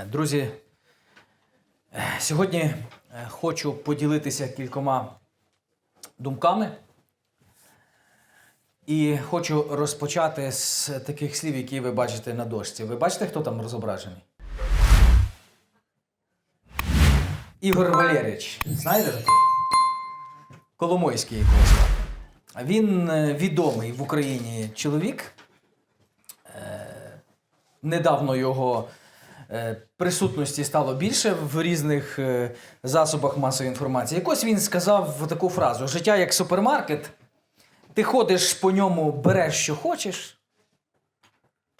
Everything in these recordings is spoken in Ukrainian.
Е, Друзі, е, сьогодні е, хочу поділитися кількома думками. І хочу розпочати з таких слів, які ви бачите на дошці. Ви бачите, хто там розображений? Ігор Валерійович. Знаєте такий? Коломойський якогось. Він відомий в Україні чоловік. Недавно його присутності стало більше в різних е, засобах масової інформації. Якось він сказав таку фразу: життя як супермаркет. Ти ходиш по ньому, береш, що хочеш,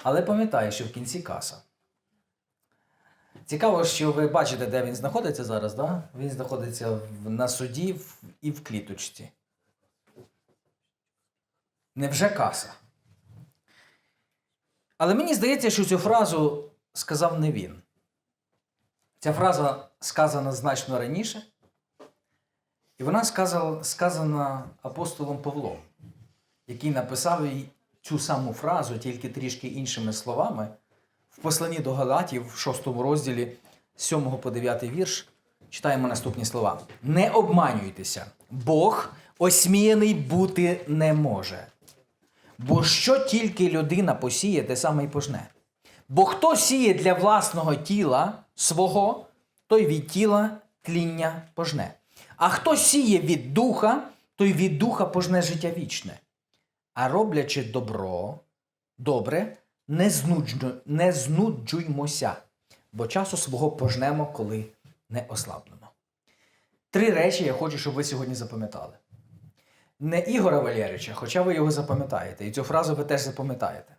але пам'ятай, що в кінці каса. Цікаво, що ви бачите, де він знаходиться зараз, да? Він знаходиться на суді і в кліточці. Невже каса? Але мені здається, що цю фразу сказав не він. Ця фраза сказана значно раніше, і вона сказана апостолом Павлом, який написав їй цю саму фразу, тільки трішки іншими словами, в посланні до Галатів, в 6 розділі, 7 по 9 вірш, читаємо наступні слова: Не обманюйтеся, Бог осміяний бути не може. Бо що тільки людина посіє, те саме й пожне. Бо хто сіє для власного тіла свого, той від тіла тління пожне. А хто сіє від духа, той від духа пожне життя вічне. А роблячи добро, добре, не, знуджу, не знуджуймося, бо часу свого пожнемо, коли не ослабнемо. Три речі я хочу, щоб ви сьогодні запам'ятали не Ігора Валєрича, хоча ви його запам'ятаєте, і цю фразу ви теж запам'ятаєте.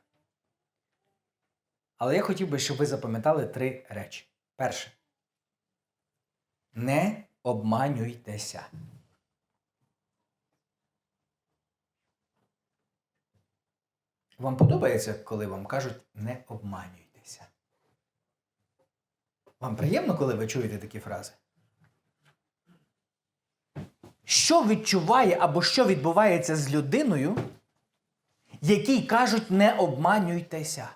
Але я хотів би, щоб ви запам'ятали три речі. Перше. Не обманюйтеся. Вам подобається, коли вам кажуть не обманюйтеся? Вам приємно, коли ви чуєте такі фрази? що відчуває або що відбувається з людиною, якій кажуть не обманюйтеся.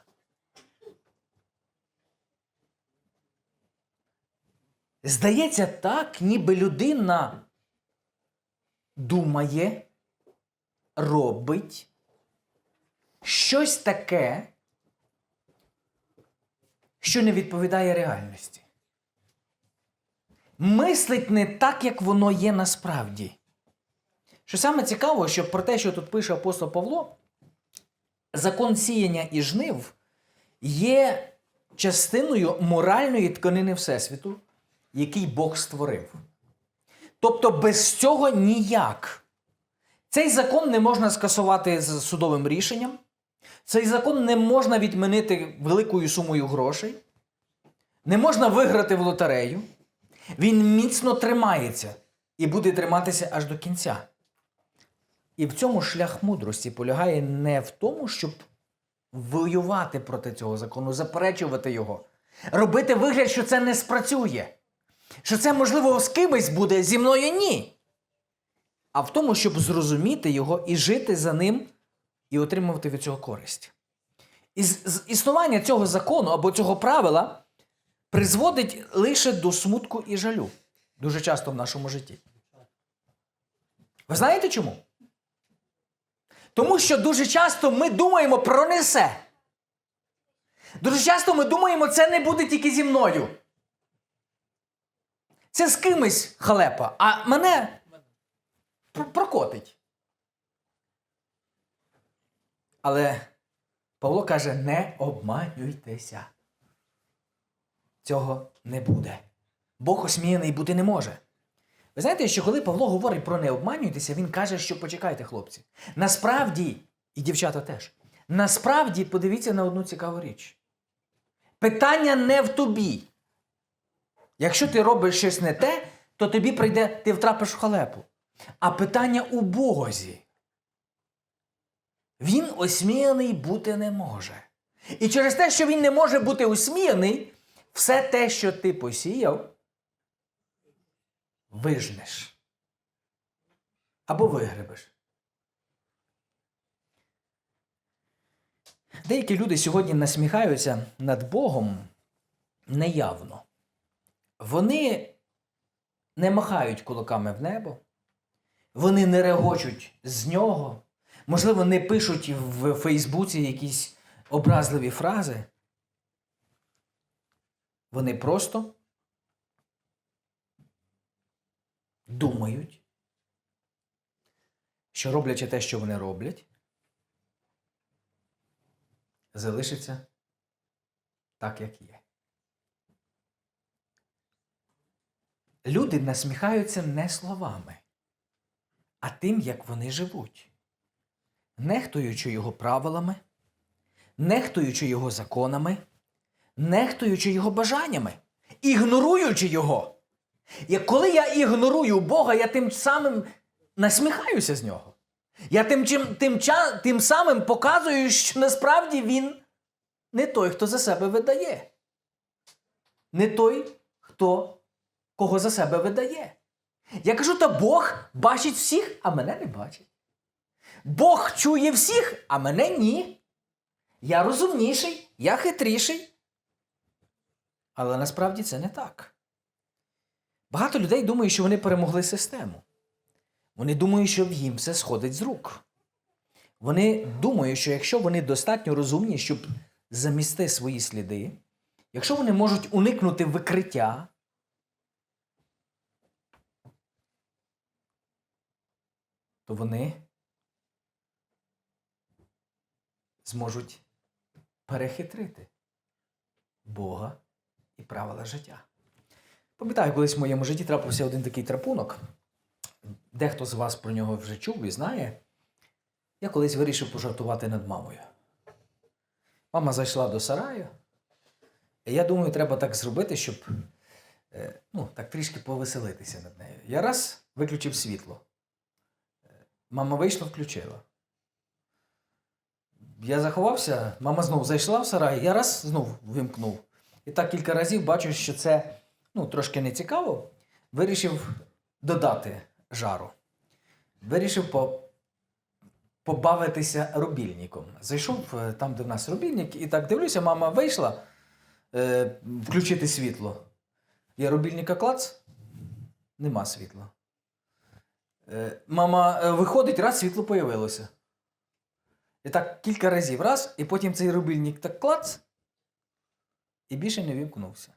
Здається так, ніби людина думає, робить щось таке, що не відповідає реальності мислить не так, як воно є насправді. Що саме цікаво, що про те, що тут пише апостол Павло, закон сіяння і жнив є частиною моральної тканини Всесвіту, який Бог створив. Тобто без цього ніяк. Цей закон не можна скасувати з судовим рішенням. Цей закон не можна відмінити великою сумою грошей. Не можна виграти в лотерею. Він міцно тримається і буде триматися аж до кінця. І в цьому шлях мудрості полягає не в тому, щоб воювати проти цього закону, заперечувати його, робити вигляд, що це не спрацює, що це, можливо, з кимось буде зі мною ні. А в тому, щоб зрозуміти його і жити за ним, і отримувати від цього користь. І з- існування цього закону або цього правила призводить лише до смутку і жалю дуже часто в нашому житті. Ви знаєте чому? Тому що дуже часто ми думаємо про несе. Дуже часто ми думаємо, це не буде тільки зі мною. Це з кимось халепа, а мене прокотить. Але Павло каже: не обманюйтеся цього не буде. Бог осміяний бути не може. Ви знаєте, що коли Павло говорить про не обманюйтеся, він каже, що почекайте, хлопці. Насправді, і дівчата теж, насправді подивіться на одну цікаву річ. Питання не в тобі. Якщо ти робиш щось не те, то тобі прийде, ти втрапиш в халепу. А питання у Бозі. Він осміяний бути не може. І через те, що він не може бути осміяний, все те, що ти посіяв, вижнеш. Або вигребеш. Деякі люди сьогодні насміхаються над Богом неявно. Вони не махають кулаками в небо, вони не регочуть з нього, можливо, не пишуть в Фейсбуці якісь образливі фрази. Вони просто думають, що роблячи те, що вони роблять, залишиться так, як є. Люди насміхаються не словами, а тим, як вони живуть, нехтуючи його правилами, нехтуючи його законами, нехтуючи його бажаннями, ігноруючи його. І коли я ігнорую Бога, я тим самим насміхаюся з нього. Я тим, чим, тим, тим самим показую, що насправді він не той, хто за себе видає. Не той, хто кого за себе видає. Я кажу, та Бог бачить всіх, а мене не бачить. Бог чує всіх, а мене ні. Я розумніший, я хитріший. Але насправді це не так. Багато людей думають, що вони перемогли систему. Вони думають, що їм все сходить з рук. Вони думають, що якщо вони достатньо розумні, щоб замісти свої сліди, якщо вони можуть уникнути викриття, то вони зможуть перехитрити Бога і правила життя. Пам'ятаю, колись в моєму житті трапився один такий трапунок. Дехто з вас про нього вже чув і знає. Я колись вирішив пожартувати над мамою. Мама зайшла до сараю. І я думаю, треба так зробити, щоб е, ну, так трішки повеселитися над нею. Я раз виключив світло. Мама вийшла, включила. Я заховався, мама знову зайшла в сарай, я раз знов вимкнув. І так кілька разів бачу, що це ну, трошки не цікаво. Вирішив додати жару. Вирішив по, побавитися рубільником. Зайшов е, там, де в нас рубільник, і так дивлюся, мама вийшла е, включити світло. Я рубільника клац, нема світла. Е, мама е, виходить, раз світло появилося. І так кілька разів раз, і потім цей рубільник так клац, і більше не вімкнувся.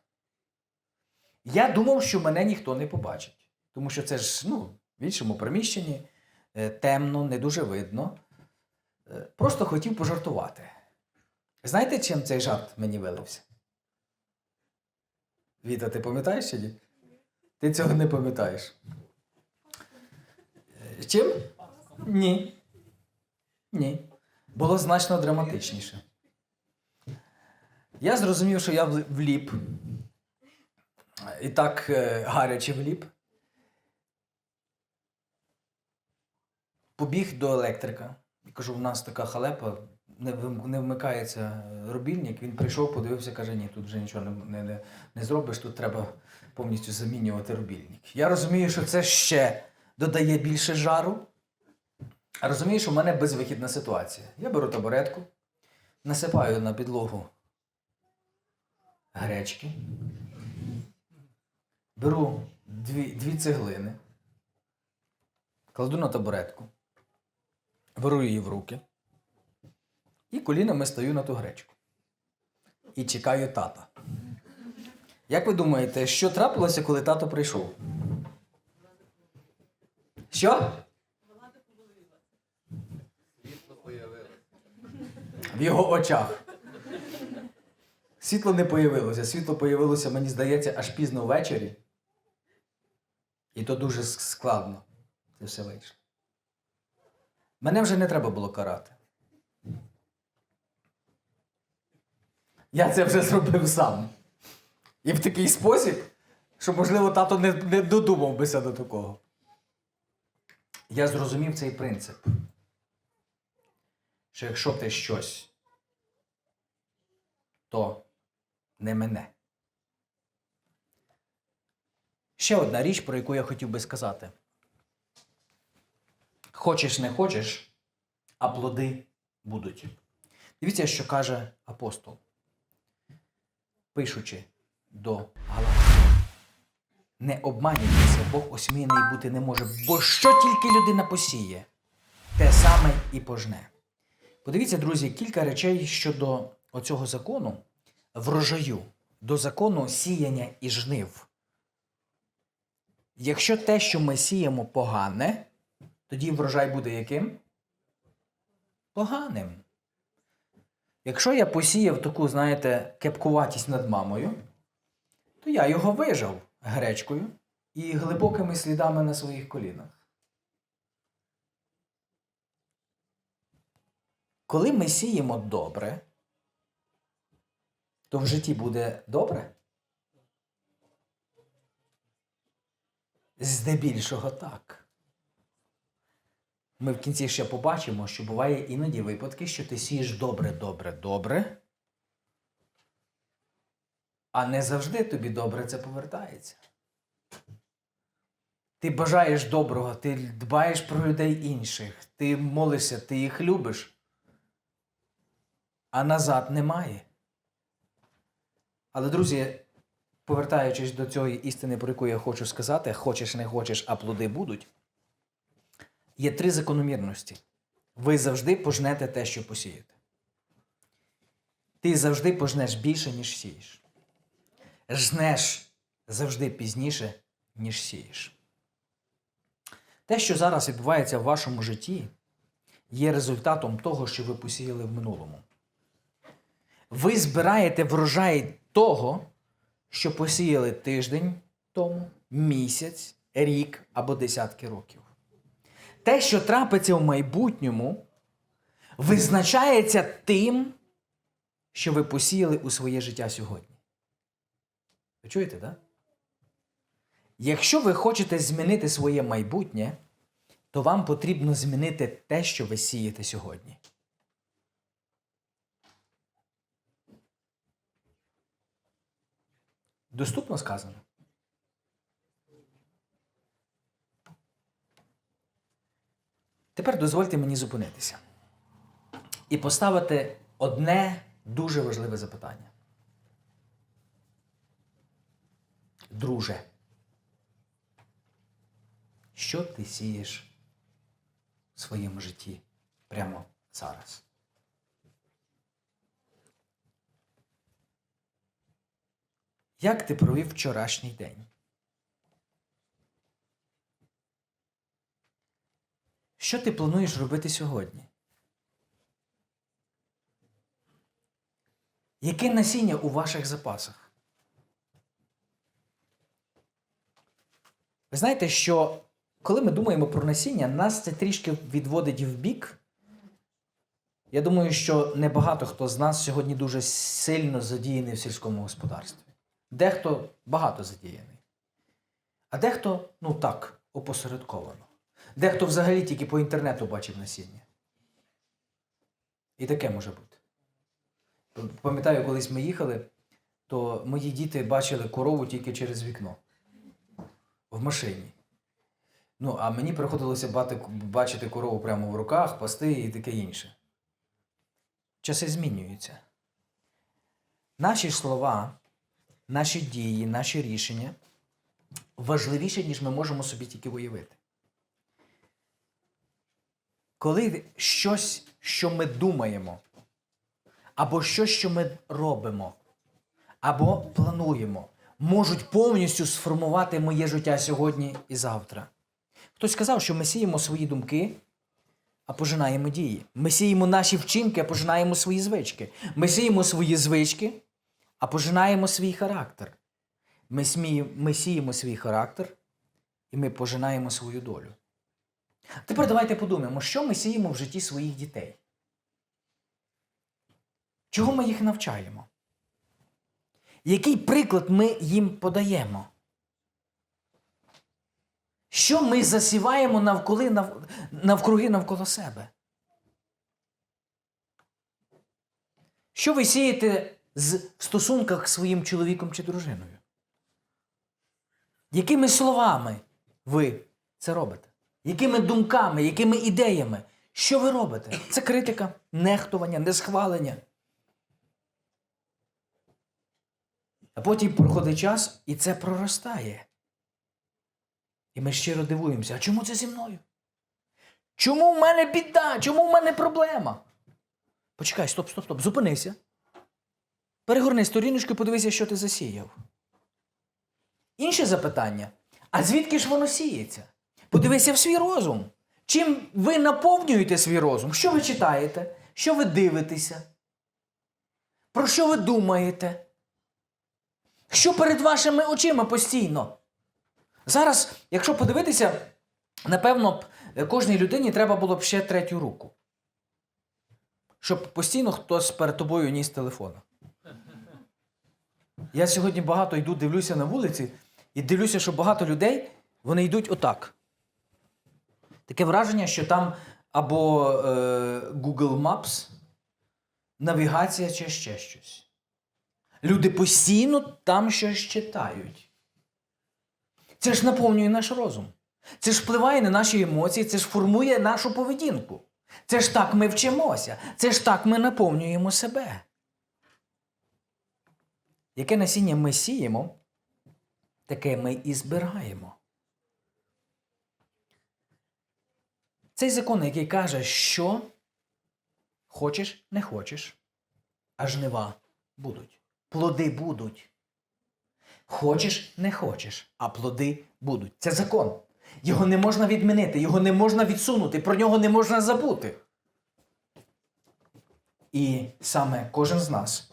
Я думав, що мене ніхто не побачить. Тому що це ж ну, в іншому приміщенні, е, темно, не дуже видно. Просто хотів пожартувати. Знаєте, чим цей жарт мені вилився? Віта, ти пам'ятаєш чи ні? Ти цього не пам'ятаєш. Чим? Ні. Ні. Було значно драматичніше. Я зрозумів, що я вліп. І так е, гаряче вліп. Побіг до електрика. І кажу, у нас така халепа, не, вмикається рубільник. Він прийшов, подивився, каже, ні, тут вже нічого не, не, не зробиш, тут треба повністю замінювати рубільник. Я розумію, що це ще додає більше жару. А розумію, що в мене безвихідна ситуація. Я беру табуретку, насипаю на підлогу гречки, беру дві, дві цеглини, кладу на табуретку, беру її в руки і колінами стою на ту гречку. І чекаю тата. Як ви думаєте, що трапилося, коли тато прийшов? Що? В його очах. Світло не появилося. Світло появилося, мені здається, аж пізно ввечері. І то дуже складно. Це все вийшло. Мене вже не треба було карати. Я це вже зробив сам. І в такий спосіб, що, можливо, тато не, не додумав бися до такого. Я зрозумів цей принцип що якщо ти щось, то не мене. Ще одна річ, про яку я хотів би сказати. Хочеш, не хочеш, а плоди будуть. Дивіться, що каже апостол. Пишучи до галактики. Не обманюйтеся, Бог осміяний бути не може, бо що тільки людина посіє, те саме і пожне. Подивіться, друзі, кілька речей щодо оцього закону врожаю, до закону сіяння і жнив. Якщо те, що ми сіємо, погане, тоді врожай буде яким? Поганим. Якщо я посіяв таку, знаєте, кепкуватість над мамою, то я його вижав гречкою і глибокими слідами на своїх колінах. Коли ми сіємо добре, то в житті буде добре? Здебільшого так. Ми в кінці ще побачимо, що буває іноді випадки, що ти сієш добре, добре, добре, а не завжди тобі добре це повертається. Ти бажаєш доброго, ти дбаєш про людей інших, ти молишся, ти їх любиш, а назад немає. Але, друзі, повертаючись до цієї істини, про яку я хочу сказати, хочеш не хочеш, а плоди будуть, є три закономірності. Ви завжди пожнете те, що посієте. Ти завжди пожнеш більше, ніж сієш. Жнеш завжди пізніше, ніж сієш. Те, що зараз відбувається в вашому житті, є результатом того, що ви посіяли в минулому. Ви збираєте врожай того, що посіяли тиждень тому, місяць, рік або десятки років. Те, що трапиться в майбутньому, визначається тим, що ви посіяли у своє життя сьогодні. Ви чуєте, так? Якщо ви хочете змінити своє майбутнє, то вам потрібно змінити те, що ви сієте сьогодні. Доступно сказано? Тепер дозвольте мені зупинитися і поставити одне дуже важливе запитання. Друже, що ти сієш в своєму житті прямо зараз? Як ти провів вчорашній день? Що ти плануєш робити сьогодні? Яке насіння у ваших запасах? Ви знаєте, що коли ми думаємо про насіння, нас це трішки відводить в бік. Я думаю, що небагато хто з нас сьогодні дуже сильно задіяний в сільському господарстві. Дехто багато задіяний. А дехто, ну так, опосередковано. Дехто взагалі тільки по інтернету бачив насіння. І таке може бути. Пам'ятаю, колись ми їхали, то мої діти бачили корову тільки через вікно в машині. Ну, а мені приходилося бати- бачити корову прямо в руках, пасти і таке інше. Часи змінюються. Наші слова, наші дії, наші рішення важливіше, ніж ми можемо собі тільки уявити. Коли щось, що ми думаємо, або щось, що ми робимо, або плануємо, можуть повністю сформувати моє життя сьогодні і завтра. Хтось сказав, що ми сіємо свої думки, а пожинаємо дії. Ми сіємо наші вчинки, а пожинаємо свої звички. Ми сіємо свої звички, а пожинаємо свій характер. Ми, сміємо, ми сіємо свій характер, і ми пожинаємо свою долю. Тепер давайте подумаємо, що ми сіємо в житті своїх дітей. Чого ми їх навчаємо? Який приклад ми їм подаємо? Що ми засіваємо навколи, нав... навкруги навколо себе? Що ви сієте з... в стосунках з своїм чоловіком чи дружиною? Якими словами ви це робите? Якими думками, якими ідеями? Що ви робите? Це критика, нехтування, несхвалення. А потім проходить час, і це проростає. І ми щиро дивуємося, а чому це зі мною? Чому в мене біда? Чому в мене проблема? Почекай, стоп, стоп, стоп. Зупинися. Перегорни сторіночку і подивися, що ти засіяв. Інше запитання. А звідки ж воно сіється? Подивися в свій розум. Чим ви наповнюєте свій розум? Що ви читаєте? Що ви дивитеся? Про що ви думаєте? Що перед вашими очима постійно? Зараз, якщо подивитися, напевно, кожній людині треба було б ще третю руку. Щоб постійно хтось перед тобою ніс телефона. Я сьогодні багато йду, дивлюся на вулиці, і дивлюся, що багато людей вони йдуть отак. Таке враження, що там або е, Google Maps, навігація чи ще щось. Люди постійно там щось читають. Це ж наповнює наш розум. Це ж впливає на наші емоції, це ж формує нашу поведінку. Це ж так ми вчимося, це ж так ми наповнюємо себе. Яке насіння ми сіємо, таке ми і збираємо. Цей закон, який каже, що хочеш, не хочеш, а жнива будуть. Плоди будуть. Хочеш, не хочеш, а плоди будуть. Це закон. Його не можна відмінити, його не можна відсунути, про нього не можна забути. І саме кожен з нас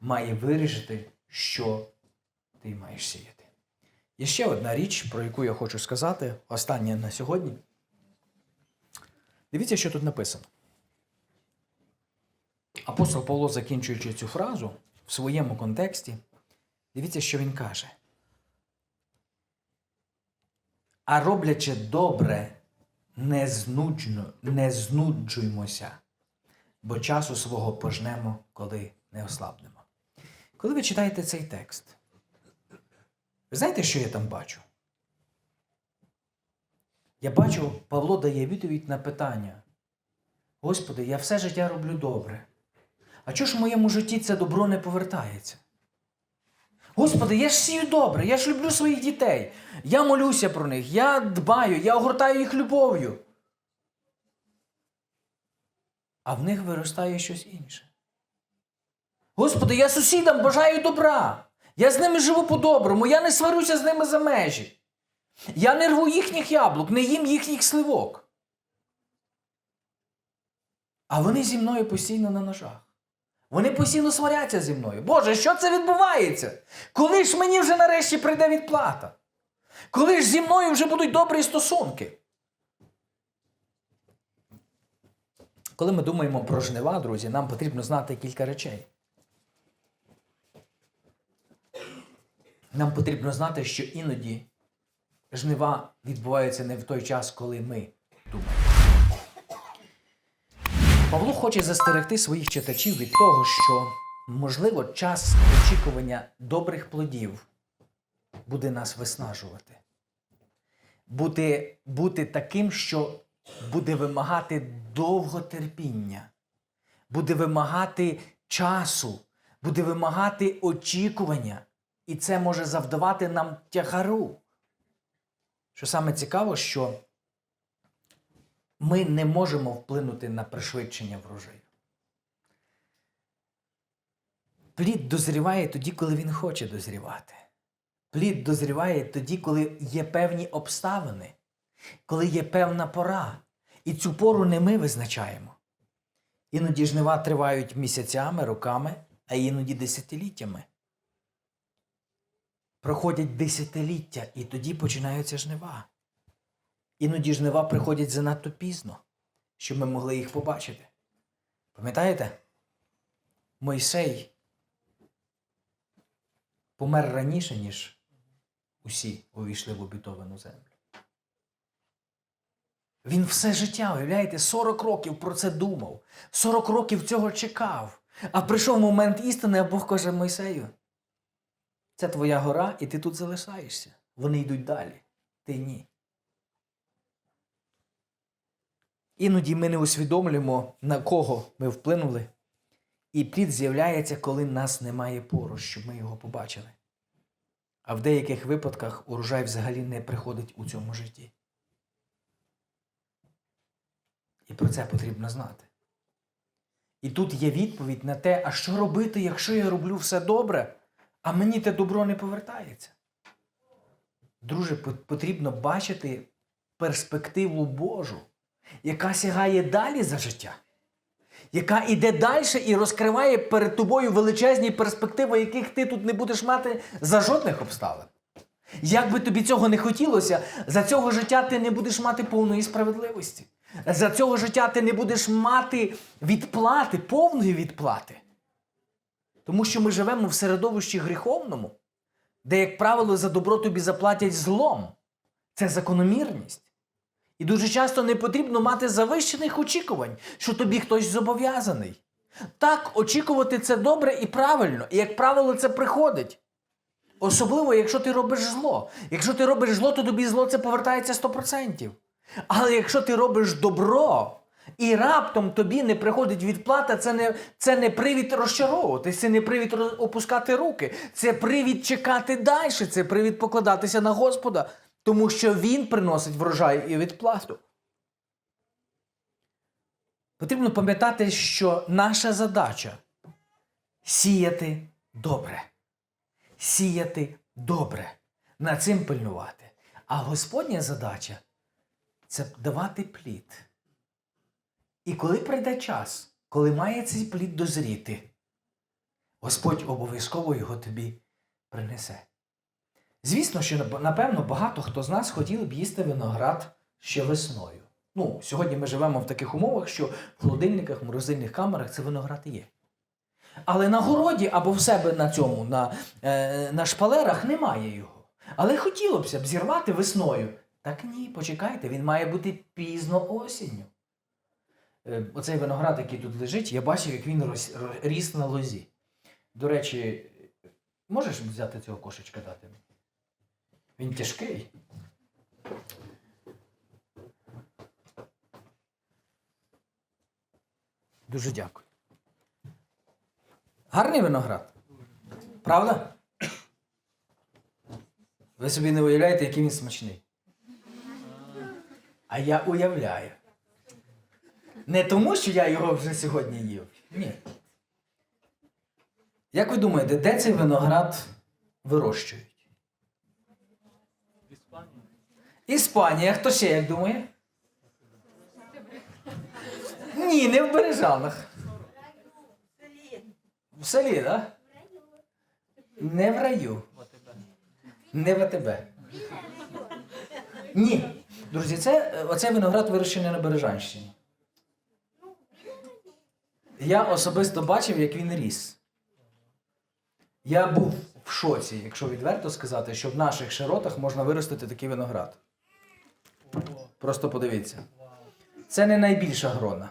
має вирішити, що ти маєш сіяти. Є ще одна річ, про яку я хочу сказати, остання на сьогодні. Дивіться, що тут написано. Апостол Павло, закінчуючи цю фразу в своєму контексті, дивіться, що він каже. А роблячи добре, не, знуджно, не знуджуймося, бо часу свого пожнемо, коли не ослабнемо. Коли ви читаєте цей текст, ви знаєте, що я там бачу? Я бачу, Павло дає відповідь на питання. Господи, я все життя роблю добре. А чого ж в моєму житті це добро не повертається? Господи, я ж сію добре, я ж люблю своїх дітей. Я молюся про них, я дбаю, я огортаю їх любов'ю. А в них виростає щось інше. Господи, я сусідам бажаю добра. Я з ними живу по-доброму, я не сварюся з ними за межі. Я не рву їхніх яблук, не їм їхніх сливок. А вони зі мною постійно на ножах. Вони постійно сваряться зі мною. Боже, що це відбувається? Коли ж мені вже нарешті прийде відплата? Коли ж зі мною вже будуть добрі стосунки? Коли ми думаємо про жнива, друзі, нам потрібно знати кілька речей. Нам потрібно знати, що іноді жнива відбуваються не в той час, коли ми думаємо. Павло хоче застерегти своїх читачів від того, що, можливо, час очікування добрих плодів буде нас виснажувати. Бути, бути таким, що буде вимагати довготерпіння, буде вимагати часу, буде вимагати очікування. І це може завдавати нам тягару. Що саме цікаво, що ми не можемо вплинути на пришвидшення врожаю. Плід дозріває тоді, коли він хоче дозрівати. Плід дозріває тоді, коли є певні обставини, коли є певна пора. І цю пору не ми визначаємо. Іноді жнива тривають місяцями, роками, а іноді десятиліттями. Проходять десятиліття, і тоді починаються жнива. Іноді жнива приходять занадто пізно, щоб ми могли їх побачити. Пам'ятаєте? Мойсей помер раніше, ніж усі увійшли в обітовану землю. Він все життя, уявляєте, 40 років про це думав, 40 років цього чекав. А прийшов момент істини, а Бог каже Мойсею, це твоя гора, і ти тут залишаєшся. Вони йдуть далі. Ти ні. Іноді ми не усвідомлюємо, на кого ми вплинули, І плід з'являється, коли нас немає поруч, щоб ми його побачили. А в деяких випадках урожай взагалі не приходить у цьому житті. І про це потрібно знати. І тут є відповідь на те, а що робити, якщо я роблю все добре, а мені те добро не повертається. Друже, потрібно бачити перспективу Божу, яка сягає далі за життя, яка йде далі і розкриває перед тобою величезні перспективи, яких ти тут не будеш мати за жодних обставин. Як би тобі цього не хотілося, за цього життя ти не будеш мати повної справедливості. За цього життя ти не будеш мати відплати, повної відплати. Тому що ми живемо в середовищі гріховному, де, як правило, за добро тобі заплатять злом. Це закономірність. І дуже часто не потрібно мати завищених очікувань, що тобі хтось зобов'язаний. Так, очікувати це добре і правильно, і, як правило, це приходить. Особливо, якщо ти робиш зло. Якщо ти робиш зло, то тобі зло це повертається 100%. Але якщо ти робиш добро, і раптом тобі не приходить відплата, це не, це не привід розчаровуватись, це не привід опускати руки, це привід чекати далі, це привід покладатися на Господа, тому що Він приносить врожай і відплату. Потрібно пам'ятати, що наша задача сіяти добре. Сіяти добре, над цим пильнувати. А Господня задача це давати плід. І коли прийде час, коли має цей плід дозріти, Господь обов'язково його тобі принесе. Звісно, що напевно багато хто з нас хотіли б їсти виноград ще весною. Ну, сьогодні ми живемо в таких умовах, що в холодильниках, морозильних камерах це виноград є. Але на городі або в себе на цьому, на, е, на шпалерах немає його. Але хотілося б зірвати весною. Так ні, почекайте, він має бути пізно осінню. Е, Оцей виноград, який тут лежить, я бачив, як він рос- ро- ріс на лозі. До речі, можеш взяти цього кошечка дати? мені? Він тяжкий. Дуже дякую. Гарний виноград. Правда? Ви собі не уявляєте, який він смачний. А я уявляю. Не тому, що я його вже сьогодні їв. Ні. Як ви думаєте, де цей виноград вирощують? Іспанія. Хто ще як думає? Ні, не в Бережанах. В селі, так? Не в раю. Не в АТБ. Ні. Друзі, це, е, оцей виноград вирощений на Бережанщині. Я особисто бачив, як він ріс. Я був в шоці, якщо відверто сказати, що в наших широтах можна виростити такий виноград. Просто подивіться. Це не найбільша грона.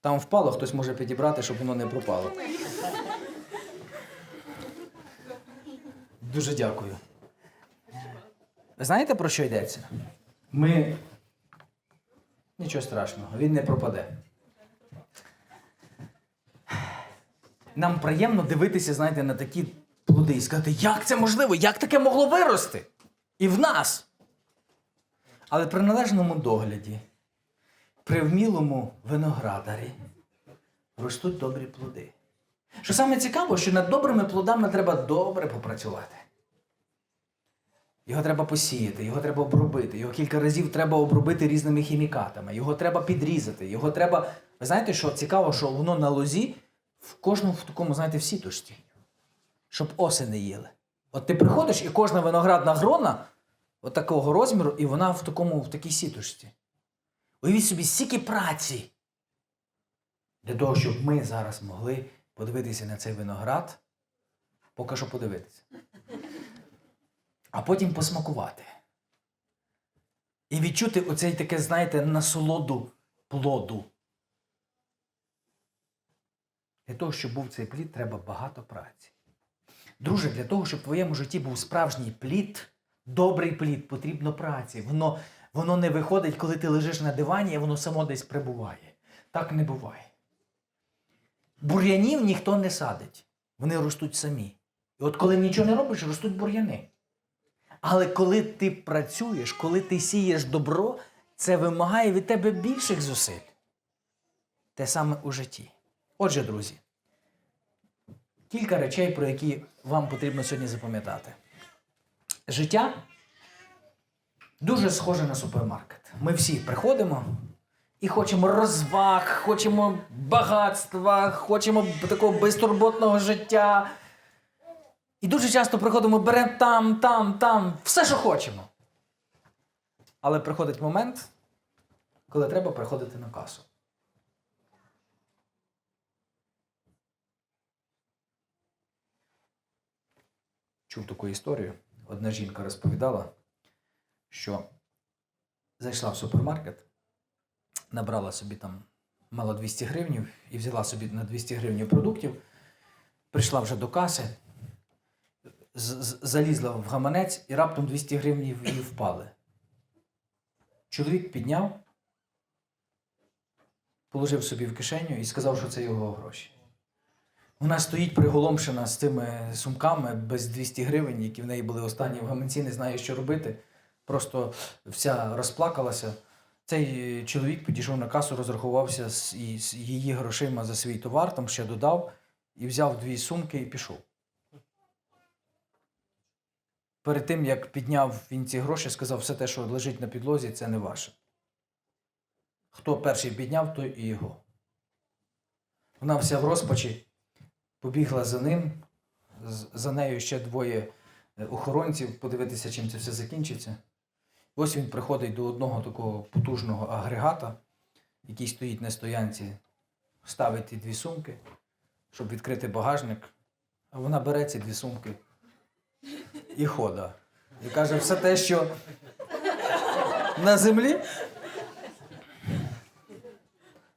Там впало, хтось може підібрати, щоб воно не пропало. Дуже дякую. Ви знаєте, про що йдеться? Ми. Нічого страшного, він не пропаде. Нам приємно дивитися, знаєте, на такі плоди і сказати, як це можливо? Як таке могло вирости? І в нас. Але при належному догляді, при вмілому виноградарі ростуть добрі плоди. Що саме цікаво, що над добрими плодами треба добре попрацювати. Його треба посіяти, його треба обробити, його кілька разів треба обробити різними хімікатами, його треба підрізати, його треба. Ви знаєте, що цікаво, що воно на лозі в кожному в такому, знаєте, в сіточці, щоб оси не їли. От ти приходиш, і кожна виноградна грона от такого розміру, і вона в такому, в такій сіточці. Уявіть собі, стільки праці для того, щоб ми зараз могли подивитися на цей виноград, поки що подивитися. А потім посмакувати. І відчути оцей таке, знаєте, насолоду плоду. Для того, щоб був цей плід, треба багато праці. Друже, для того, щоб в твоєму житті був справжній плід, добрий плід, потрібно праці. Воно, воно не виходить, коли ти лежиш на дивані, і воно само десь прибуває. Так не буває. Бур'янів ніхто не садить. Вони ростуть самі. І от коли нічого не робиш, ростуть бур'яни. Але коли ти працюєш, коли ти сієш добро, це вимагає від тебе більших зусиль. Те саме у житті. Отже, друзі, кілька речей, про які вам потрібно сьогодні запам'ятати. Життя дуже схоже на супермаркет. Ми всі приходимо і хочемо розваг, хочемо багатства, хочемо такого безтурботного життя. І дуже часто приходимо, беремо там, там, там, все, що хочемо. Але приходить момент, коли треба приходити на касу. Чув таку історію. Одна жінка розповідала, що зайшла в супермаркет, набрала собі там мало 200 гривнів і взяла собі на 200 гривнів продуктів, прийшла вже до каси, залізла в гаманець і раптом 200 гривнів їй впали. Чоловік підняв, положив собі в кишеню і сказав, що це його гроші. Вона стоїть приголомшена з цими сумками без 200 гривень, які в неї були останні в гаманці, не знає, що робити. Просто вся розплакалася. Цей чоловік підійшов на касу, розрахувався з її грошима за свій товар, там ще додав, і взяв дві сумки і пішов. Перед тим, як підняв він ці гроші, сказав, все те, що лежить на підлозі, це не ваше. Хто перший підняв, той і його. Вона вся в розпачі побігла за ним, за нею ще двоє е, охоронців, подивитися, чим це все закінчиться. Ось він приходить до одного такого потужного агрегата, який стоїть на стоянці, ставить ті дві сумки, щоб відкрити багажник. А вона бере ці дві сумки і хода. І каже, все те, що на землі,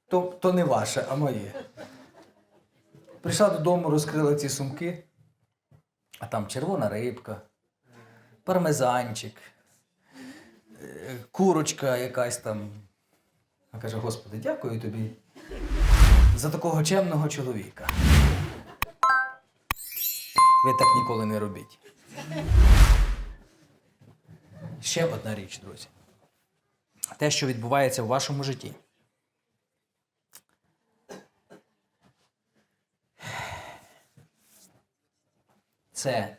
то, то не ваше, а моє. Прийшла додому, розкрила ці сумки, а там червона рибка, пармезанчик, е, курочка якась там. А каже, Господи, дякую тобі за такого чемного чоловіка. Ви так ніколи не робіть. Ще одна річ, друзі. Те, що відбувається в вашому житті. Це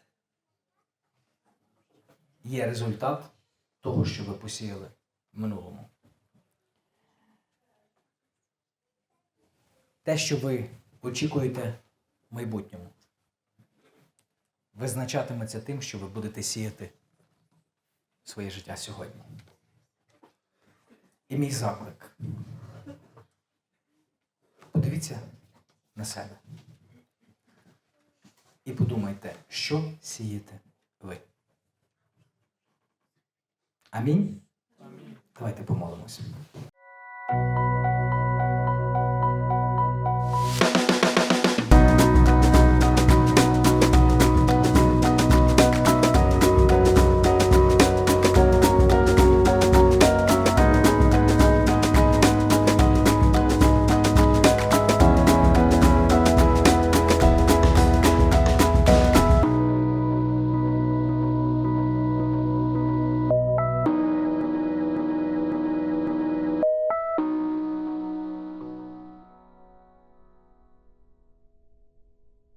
є результат того, що ви посіяли в минулому. Те, що ви очікуєте в майбутньому, визначатиметься тим, що ви будете сіяти своє життя сьогодні. І мій заклик. Подивіться на себе. І подумайте, що сієте ви. Амінь. Давайте помолимося.